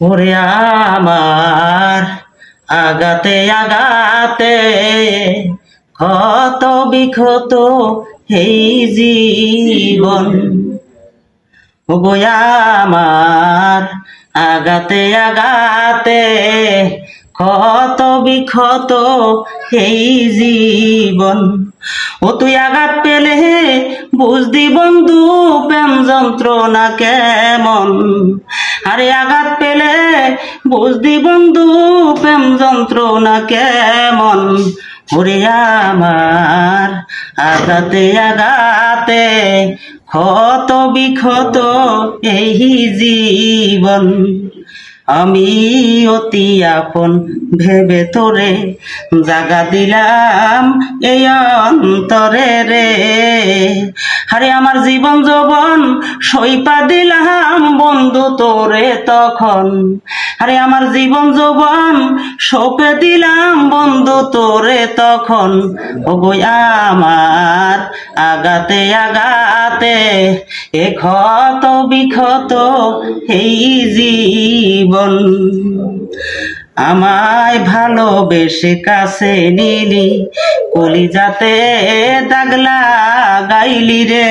ওরে আমার, আগাতে আগাতে ক্ষত বিক্ষত এই জীবন। আমার, আগাতে আগাতে ক্ষত বিক্ষত এই জীবন। ও তুই আঘাত বুঝদি বন্ধু, প্রেম যন্ত্রণা কেমন? আরে আঘাত পেলে বুঝদি বন্ধু, প্রেম যন্ত্রণা কেমন? ওরে আমার আগাতে আগাতে ক্ষত বিক্ষত এই জীবন। আমি অতি আপন, ভেবে তোরে জাগা দিলাম এই অন্তরে রে। আরে আমার জীবন যৌবন সইপা দিলাম বন্ধু তোরে তখন। আরে আমার জীবন যৌবন সপে দিলাম বন্ধু তোরে তখন। ওগো আমার আগাতে আগাতে, এ ক্ষত বিক্ষত এই জীবন। আমায় ভালোবেসে কাছে নিলি, কলিজাতে দাগলা গাইলি রে।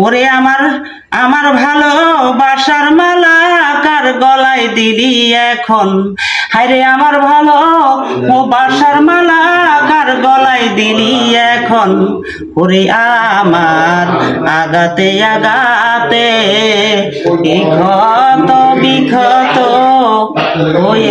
ওরে আমার আমার ভালোবাসার মালা কার গলায় দিলি এখন? হায়রে আমার ভালো ও বাসার মালা কার গলায় দিলি এখন? ওরে আমার আগাতে আগাতে এই ক্ষত বিক্ষত ওই